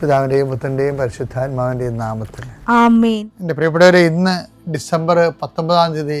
പിതാവിന്റെയും പുത്രന്റെയും പരിശുദ്ധാത്മാവിന്റെയും നാമത്തിൽ. എന്റെ പ്രിയപ്പെട്ടവരെ ഇന്ന് ഡിസംബർ പത്തൊമ്പതാം തീയതി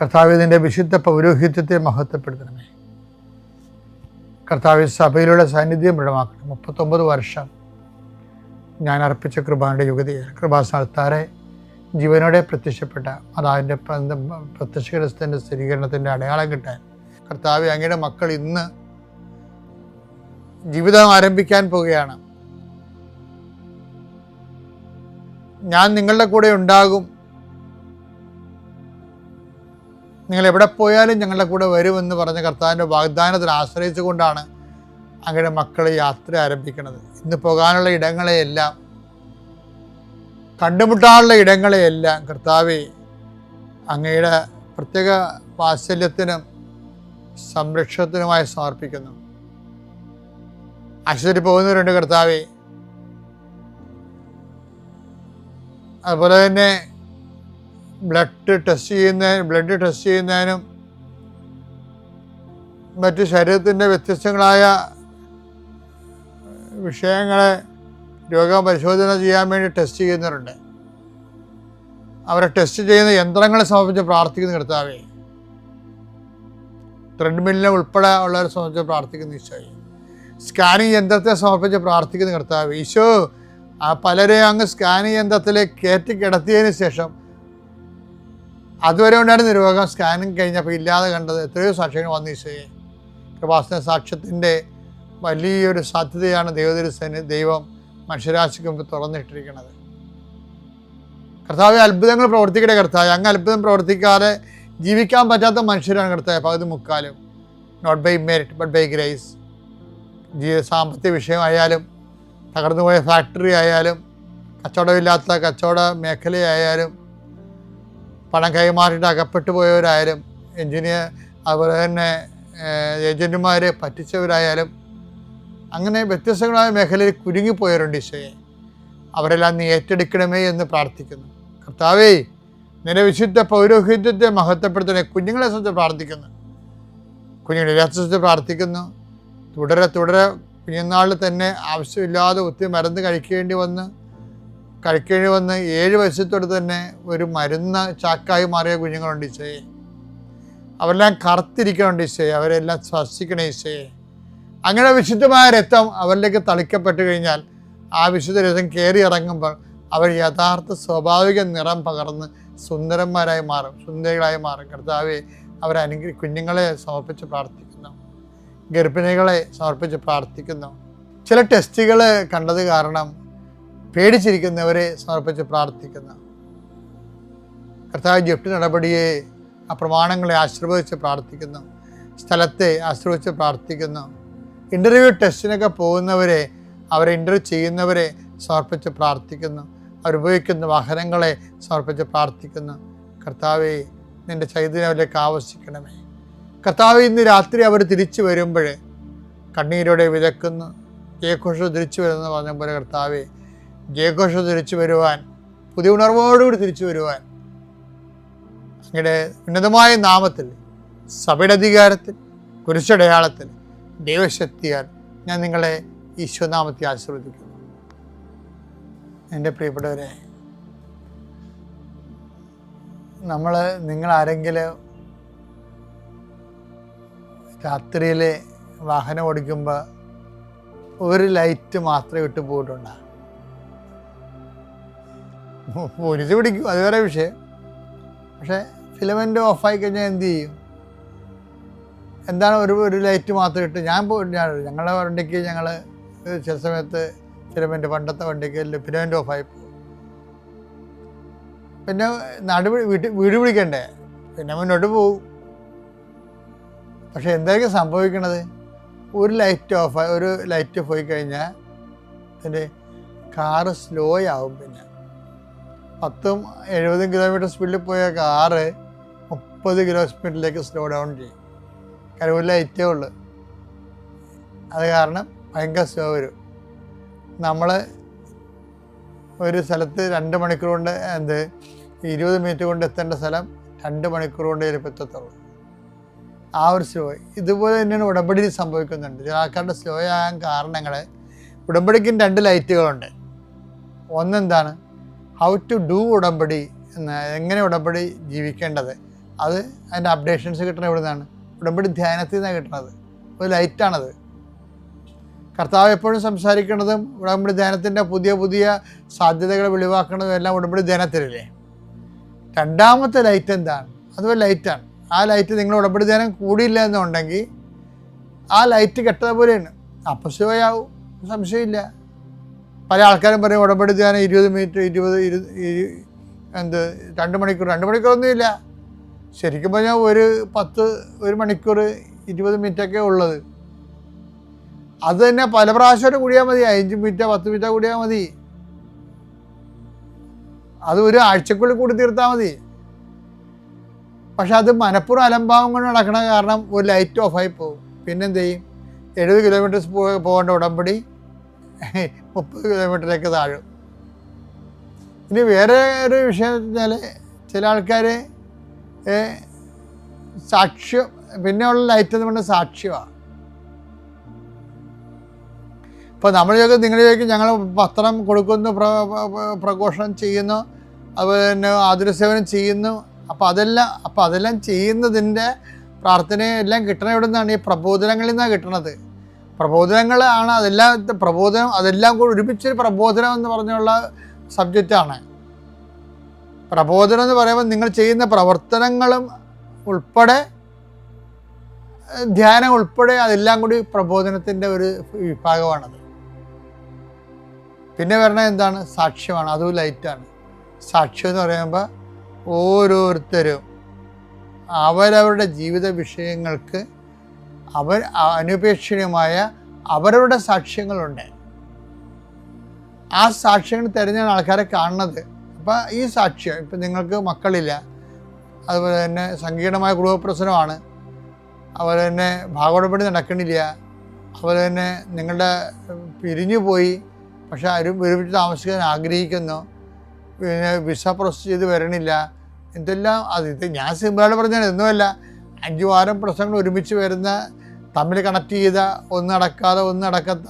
കർത്താവെ നിന്റെ വിശുദ്ധ പൗരോഹിത്യത്തെ മഹത്വപ്പെടുത്തണമേ. കർത്താവ് സഭയിലുള്ള സാന്നിധ്യം ദൃഢമാക്കണം മുപ്പത്തൊമ്പത് വർഷം ഞാൻ അർപ്പിച്ച കൃപാന്റെ യുഗതിയെ കൃപാസ്ഥാനത്താറെ ജീവനോടെ പ്രത്യക്ഷപ്പെട്ട അതാതിന്റെ പ്രത്യക്ഷകരസ്ഥന്റെ സ്ഥിരീകരണത്തിന്റെ അടയാളം കിട്ടാൻ കർത്താവ് അങ്ങയുടെ മക്കൾ ഇന്ന് ജീവിതം ആരംഭിക്കാൻ പോവുകയാണ്. ഞാൻ നിങ്ങളുടെ കൂടെ ഉണ്ടാകും. നിങ്ങൾ എവിടെ പോയാലും ഞങ്ങളുടെ കൂടെ വരുമെന്ന് പറഞ്ഞ കർത്താവിന്റെ വാഗ്ദാനത്തിൽ ആശ്രയിച്ചു കൊണ്ടാണ് അങ്ങയുടെ മക്കൾ യാത്ര ആരംഭിക്കുന്നത്. ഇന്ന് പോകാനുള്ള ഇടങ്ങളെയെല്ലാം കണ്ടുമുട്ടാനുള്ള ഇടങ്ങളെയെല്ലാം കർത്താവെ അങ്ങയുടെ പ്രത്യേക വാത്സല്യത്തിനും സംരക്ഷണത്തിനുമായി സമർപ്പിക്കുന്നു. ആശുപത്രി പോകുന്നവരുണ്ട് കർത്താവെ. അതുപോലെ തന്നെ ബ്ലഡ് ടെസ്റ്റ് ചെയ്യുന്ന ബ്ലഡ് ടെസ്റ്റ് ചെയ്യുന്നതിനും മറ്റ് ശരീരത്തിന്റെ വ്യത്യസ്തങ്ങളായ വിഷയങ്ങളെ രോഗപരിശോധന ചെയ്യാൻ വേണ്ടി ടെസ്റ്റ് ചെയ്യുന്നവരുണ്ട്. അവരെ ടെസ്റ്റ് ചെയ്യുന്ന യന്ത്രങ്ങളെ സംബന്ധിച്ച് പ്രാർത്ഥിക്കുന്ന കർത്താവേ ത്രെഡ്മില്ലിനെ ഉൾപ്പെടെ ഉള്ളവരെ സംബന്ധിച്ച് പ്രാർത്ഥിക്കുന്ന ഈശോയെ. സ്കാനിങ് യന്ത്രത്തെ സമർപ്പിച്ച് പ്രാർത്ഥിക്കുന്ന കർത്താവ് ഈശോ ആ പലരെയും അങ്ങ് സ്കാനിങ് യന്ത്രത്തിലേക്ക് കയറ്റി കിടത്തിയതിന് ശേഷം അതുവരെ ഉണ്ടായിരുന്ന രോഗം സ്കാനിങ് കഴിഞ്ഞപ്പോൾ ഇല്ലാതെ കണ്ടത് എത്രയോ സാക്ഷികൾ വന്നു ഈശോയെ. കൃപാസന സാക്ഷ്യത്തിന്റെ വലിയൊരു സാധ്യതയാണ് ദൈവദുരസന് ദൈവം മനുഷ്യരാശിക്ക് മുമ്പ് തുറന്നിട്ടിരിക്കുന്നത്. കർത്താവ് അത്ഭുതങ്ങൾ പ്രവർത്തിക്കട്ടെ കർത്താവ്. അങ്ങ് അത്ഭുതം പ്രവർത്തിക്കാതെ ജീവിക്കാൻ പറ്റാത്ത മനുഷ്യരാണ് കർത്താവ്. പകുതി മുക്കാലും not by merit but by grace ജീവിത സാമ്പത്തിക വിഷയമായാലും തകർന്നുപോയ ഫാക്ടറി ആയാലും കച്ചവടമില്ലാത്ത കച്ചവട മേഖലയായാലും പണം കൈമാറിയിട്ട് അകപ്പെട്ടു പോയവരായാലും എഞ്ചിനീയർ അതുപോലെ തന്നെ ഏജന്റുമാർ പറ്റിച്ചവരായാലും അങ്ങനെ വ്യത്യസ്തങ്ങളായ മേഖലയിൽ കുരുങ്ങിപ്പോയവരുണ്ട് ഈശോയെ. അവരെല്ലാം നീ ഏറ്റെടുക്കണമേ എന്ന് പ്രാർത്ഥിക്കുന്നു. കർത്താവേ നിന്റെ വിശുദ്ധ പൗരോഹിത്യത്തെ മഹത്വപ്പെടുത്തണേ. കുഞ്ഞുങ്ങളെ സംബന്ധിച്ച് പ്രാർത്ഥിക്കുന്നു. കുഞ്ഞുങ്ങളെ സംബന്ധിച്ച് പ്രാർത്ഥിക്കുന്നു. തുടരെ തുടരെ കുഞ്ഞുനാളിൽ തന്നെ ആവശ്യമില്ലാതെ ഒത്തിരി മരുന്ന് കഴിക്കേണ്ടി വന്ന് കഴിക്കേണ്ടി വന്ന് ഏഴ് വയസ്സത്തോട് തന്നെ ഒരു മരുന്ന് ചാക്കായി മാറിയ കുഞ്ഞുങ്ങളുണ്ട് ഈശോയെ. അവരെല്ലാം കറുത്തിരിക്കണുണ്ട് ഈശോയെ. അവരെല്ലാം സ്പർശിക്കണ ഈശോയെ. അങ്ങനെ വിശുദ്ധമായ രക്തം അവരിലേക്ക് തളിക്കപ്പെട്ട് കഴിഞ്ഞാൽ ആ വിശുദ്ധ രക്തം കയറി ഇറങ്ങുമ്പോൾ അവർ യഥാർത്ഥ സ്വാഭാവിക നിറം പകർന്ന് സുന്ദരന്മാരായി മാറും സുന്ദരികളായി മാറും. കർത്താവെ അവരെ കുഞ്ഞുങ്ങളെ സമർപ്പിച്ച് പ്രാർത്ഥിക്കുന്നു. ഗർഭിണികളെ സമർപ്പിച്ച് പ്രാർത്ഥിക്കുന്നു. ചില ടെസ്റ്റുകൾ കണ്ടത് കാരണം പേടിച്ചിരിക്കുന്നവരെ സമർപ്പിച്ച് പ്രാർത്ഥിക്കുന്ന കർത്താവ് ജപ്തി നടപടിയെ ആ പ്രമാണങ്ങളെ ആശീർവദിച്ച് പ്രാർത്ഥിക്കുന്നു സ്ഥലത്തെ ആശീർവദിച്ച് പ്രാർത്ഥിക്കുന്നു. ഇന്റർവ്യൂ ടെസ്റ്റിനൊക്കെ പോകുന്നവരെ അവരെ ഇന്റർവ്യൂ ചെയ്യുന്നവരെ സമർപ്പിച്ച് പ്രാർത്ഥിക്കുന്നു. അവരുപയോഗിക്കുന്ന വാഹനങ്ങളെ സമർപ്പിച്ച് പ്രാർത്ഥിക്കുന്നു. കർത്താവെ നിന്റെ ചൈതന്യം അവരിലേക്ക് ആവശ്യിക്കണമേ കർത്താവ് ഇന്ന് രാത്രി അവർ തിരിച്ചു വരുമ്പോൾ കണ്ണീരോടെ വിതക്കുന്നു ജയഘോഷം തിരിച്ചു വരുന്നു പറഞ്ഞ പോലെ കർത്താവെ ജയഘോഷ തിരിച്ചു വരുവാൻ പുതിയ ഉണർവോടുകൂടി തിരിച്ചു വരുവാൻ അങ്ങയുടെ ഉന്നതമായ നാമത്തിൽ സഭയുടെ അധികാരത്തിൽ കുരിശടയാളത്തിൽ ദൈവശക്തിയാൽ ഞാൻ നിങ്ങളെ ഈശ്വനാമത്തെ ആശീർവദിക്കുന്നു. എന്റെ പ്രിയപ്പെട്ടവരെ നമ്മൾ നിങ്ങൾ ആരെങ്കിലും രാത്രിയിൽ വാഹനം ഓടിക്കുമ്പോൾ ഒരു ലൈറ്റ് മാത്രമേ ഇട്ട് പോയിട്ടുണ്ടാ? പോലീസ് പിടിക്കും. അത് വേറെ വിഷയം. പക്ഷേ ഫിലമെന്റ് ഓഫായി കഴിഞ്ഞാൽ എന്ത് ചെയ്യും? എന്താണ് ഒരു ഒരു ലൈറ്റ് മാത്രം ഇട്ട്? ഞാൻ ഞാൻ ഞങ്ങളുടെ വണ്ടിക്ക് ഞങ്ങൾ ചില സമയത്ത് ഫിലമെന്റ് പണ്ടത്തെ വണ്ടിക്ക് ഫിലമെന്റ് ഓഫായി പിന്നെ നാട് വി- വീട്ടിൽ വീട് വിളിക്കണ്ടേ പിന്നെ മുന്നോട്ട് പോകും പക്ഷെ എന്തായിരിക്കും സംഭവിക്കണത്? ഒരു ലൈറ്റ് ഓഫായി ഒരു ലൈറ്റ് പോയി കഴിഞ്ഞാൽ അതിന്റെ കാറ് സ്ലോ ആവും പിന്നെ. പത്തും എഴുപതും കിലോമീറ്റർ സ്പീഡിൽ പോയ കാറ് മുപ്പത് കിലോ സ്പീഡിലേക്ക് സ്ലോ ഡൗൺ ചെയ്യും. കാരണം ലൈറ്റേ ഉള്ളു. അത് കാരണം ഭയങ്കര സ്ലോ വരും. നമ്മൾ ഒരു സ്ഥലത്ത് രണ്ട് മണിക്കൂർ കൊണ്ട് എന്ത് ഇരുപത് മിനിറ്റ് കൊണ്ട് എത്തേണ്ട സ്ഥലം രണ്ട് മണിക്കൂർ കൊണ്ട് ചിലപ്പോൾ എത്തത്തുള്ളൂ. ആ ഒരു സ്ലോ ഇതുപോലെ തന്നെയാണ് ഉടമ്പടിയിൽ സംഭവിക്കുന്നുണ്ട്. ചില ആൾക്കാരുടെ സ്ലോ ആകാൻ കാരണങ്ങൾ ഉടമ്പടിക്കും രണ്ട് ലൈറ്റുകളുണ്ട് ഒന്നെന്താണ്? ഹൗ ടു ഡു ഉടമ്പടി എങ്ങനെ ഉടമ്പടി ജീവിക്കേണ്ടത്. അത് അതിന്റെ അപ്ഡേഷൻസ് കിട്ടണത് എവിടെ നിന്നാണ് ഉടമ്പടി ധ്യാനത്തിൽ നിന്നാണ് കിട്ടണത് ഒരു ലൈറ്റാണത് കർത്താവ് എപ്പോഴും സംസാരിക്കുന്നതും ഉടമ്പടി ധ്യാനത്തിന്റെ പുതിയ പുതിയ സാധ്യതകൾ വെളിവാക്കുന്നതും എല്ലാം ഉടമ്പടി ധ്യാനത്തിലല്ലേ? രണ്ടാമത്തെ ലൈറ്റ് എന്താണ്? അതുപോലെ ലൈറ്റാണ് ആ ലൈറ്റ് നിങ്ങൾ ഉടമ്പടി ധ്യാനം കൂടിയില്ല എന്നുണ്ടെങ്കിൽ ആ ലൈറ്റ് കെട്ടത് പോലെയാണ് സംശയമില്ല പല ആൾക്കാരും പറയും ഉടമ്പടി ധ്യാനം ഇരുപത് മിനിറ്റ് ഇരുപത് ഇരു എന്ത് രണ്ട് മണിക്കൂർ രണ്ട് മണിക്കൂറൊന്നുമില്ല ശരിക്കും പറഞ്ഞാൽ ഒരു പത്ത് ഒരു മണിക്കൂർ ഇരുപത് മിനിറ്റൊക്കെ ഉള്ളത്. അത് തന്നെ പല പ്രാവശ്യം കൂടിയാൽ മതി അഞ്ച് മിനിറ്റോ പത്ത് മിനിറ്റോ കൂടിയാൽ മതി. അത് ഒരു ആഴ്ചക്കുള്ളിൽ കൂടി തീർത്താൽ മതി. പക്ഷെ അത് മനപ്പുറം അലംഭാവം കൊണ്ട് നടക്കണ കാരണം ഒരു ലൈറ്റ് ഓഫായി പോകും. പിന്നെന്ത് എഴുപത് കിലോമീറ്റേഴ്സ് പോകേണ്ട ഉടമ്പടി മുപ്പത് കിലോമീറ്ററിലേക്ക് താഴും. ഇനി വേറെ ഒരു വിഷയം വെച്ചാൽ ചില ആൾക്കാർ സാക്ഷ്യം പിന്നെ ഉള്ള ലൈറ്റ് എന്ന് പറഞ്ഞാൽ സാക്ഷ്യമാണ് ഇപ്പോൾ നമ്മൾ ചോദിക്കും നിങ്ങൾ ചോദിക്കും ഞങ്ങൾ പത്രം കൊടുക്കുന്നു പ്ര പ്ര- പ്രഘോഷണം ചെയ്യുന്നു അതുപോലെ തന്നെ ആതുരസേവനം ചെയ്യുന്നു. അപ്പോൾ അതെല്ലാം അപ്പോൾ അതെല്ലാം ചെയ്യുന്നതിന്റെ പ്രാർത്ഥനയെല്ലാം കിട്ടണ എവിടെ നിന്നാണ് ഈ പ്രബോധനങ്ങളിൽ നിന്നാണ് കിട്ടണത്. പ്രബോധനങ്ങളാണ് അതെല്ലാം പ്രബോധനം അതെല്ലാം കൂടി ഒരുമിച്ചൊരു പ്രബോധനം എന്ന് പറഞ്ഞുള്ള സബ്ജക്റ്റാണ് പ്രബോധനം എന്ന് പറയുമ്പോൾ നിങ്ങൾ ചെയ്യുന്ന പ്രവർത്തനങ്ങളും ഉൾപ്പെടെ ധ്യാനം ഉൾപ്പെടെ അതെല്ലാം കൂടി പ്രബോധനത്തിന്റെ ഒരു വിഭാഗമാണത്. പിന്നെ വരണ എന്താണ്? സാക്ഷ്യമാണ്. അതും ലൈറ്റാണ് സാക്ഷ്യം എന്ന് പറയുമ്പോൾ ഓരോരുത്തരും അവരവരുടെ ജീവിത വിഷയങ്ങൾക്ക് അവർ അനുപേക്ഷണീയമായ അവരവരുടെ സാക്ഷ്യങ്ങളുണ്ട്. ആ സാക്ഷ്യങ്ങൾ തിരഞ്ഞാണ് ആൾക്കാരെ കാണുന്നത് അപ്പം ഈ സാക്ഷ്യം ഇപ്പം നിങ്ങൾക്ക് മക്കളില്ല. അതുപോലെ തന്നെ സങ്കീർണമായ കുടുംബപ്രശ്നമാണ്. അതുപോലെ തന്നെ ഭാഗോടപടി നടക്കണില്ല അതുപോലെ തന്നെ നിങ്ങളുടെ പിരിഞ്ഞു പോയി. പക്ഷെ ആരും ഒരുമിച്ച് താമസിക്കാൻ ആഗ്രഹിക്കുന്നു. പിന്നെ വിസ പ്രോസസ് ചെയ്ത് വരണില്ല. എന്തെല്ലാം അത് ഇത് ഞാൻ സിമ്പിളായിട്ട് പറഞ്ഞാൽ ഒന്നുമല്ല അഞ്ചു വാരം പ്രശ്നങ്ങൾ ഒരുമിച്ച് വരുന്ന തമ്മിൽ കണക്ട് ചെയ്ത ഒന്ന് നടക്കാതെ ഒന്ന് നടക്കാത്ത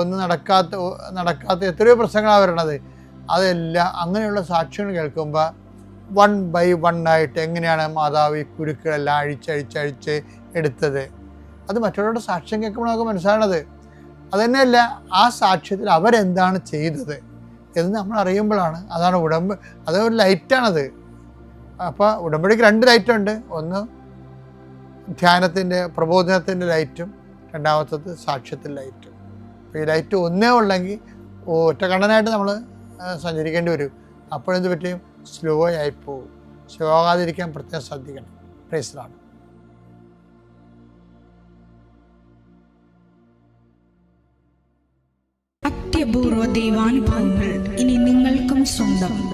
ഒന്ന് നടക്കാത്ത നടക്കാത്ത എത്രയോ പ്രശ്നങ്ങളാണ് വരണത്. അതെല്ലാം അങ്ങനെയുള്ള സാക്ഷ്യങ്ങൾ കേൾക്കുമ്പോൾ വൺ ബൈ വൺ ആയിട്ട് എങ്ങനെയാണ് മാതാവ് ഈ കുരുക്കളെല്ലാം അഴിച്ചഴിച്ചഴിച്ച് എടുത്തത്? അത് മറ്റുള്ളവരുടെ സാക്ഷ്യം കേൾക്കുമ്പോൾ നമുക്ക് മനസ്സിലാണത് അതുതന്നെയല്ല ആ സാക്ഷ്യത്തിൽ അവരെന്താണ് ചെയ്തത് എന്ന് നമ്മൾ അറിയുമ്പോഴാണ് അതാണ് ഉടമ്പ് അതൊരു ലൈറ്റാണത് അപ്പോൾ ഉടമ്പടിക്ക് രണ്ട് ലൈറ്റുണ്ട് ഒന്ന് ധ്യാനത്തിന്റെ പ്രബോധനത്തിന്റെ ലൈറ്റും രണ്ടാമത്തത് സാക്ഷ്യത്തിൽ ലൈറ്റും. അപ്പോൾ ഈ ലൈറ്റ് ഒന്നേ ഉള്ളെങ്കിൽ ഒറ്റ കണ്ണനായിട്ട് നമ്മൾ സഞ്ചരിക്കേണ്ടി വരും. അപ്പോഴെന്ത് പറ്റും? സ്ലോ ആയി പോകും സ്ലോ ആകാതിരിക്കാൻ പ്രത്യേകം ശ്രദ്ധിക്കണം പ്രൈസിലാണ് അത്യപൂർവ ദൈവാനുഭവങ്ങൾ ഇനി നിങ്ങൾക്കും സ്വന്തം.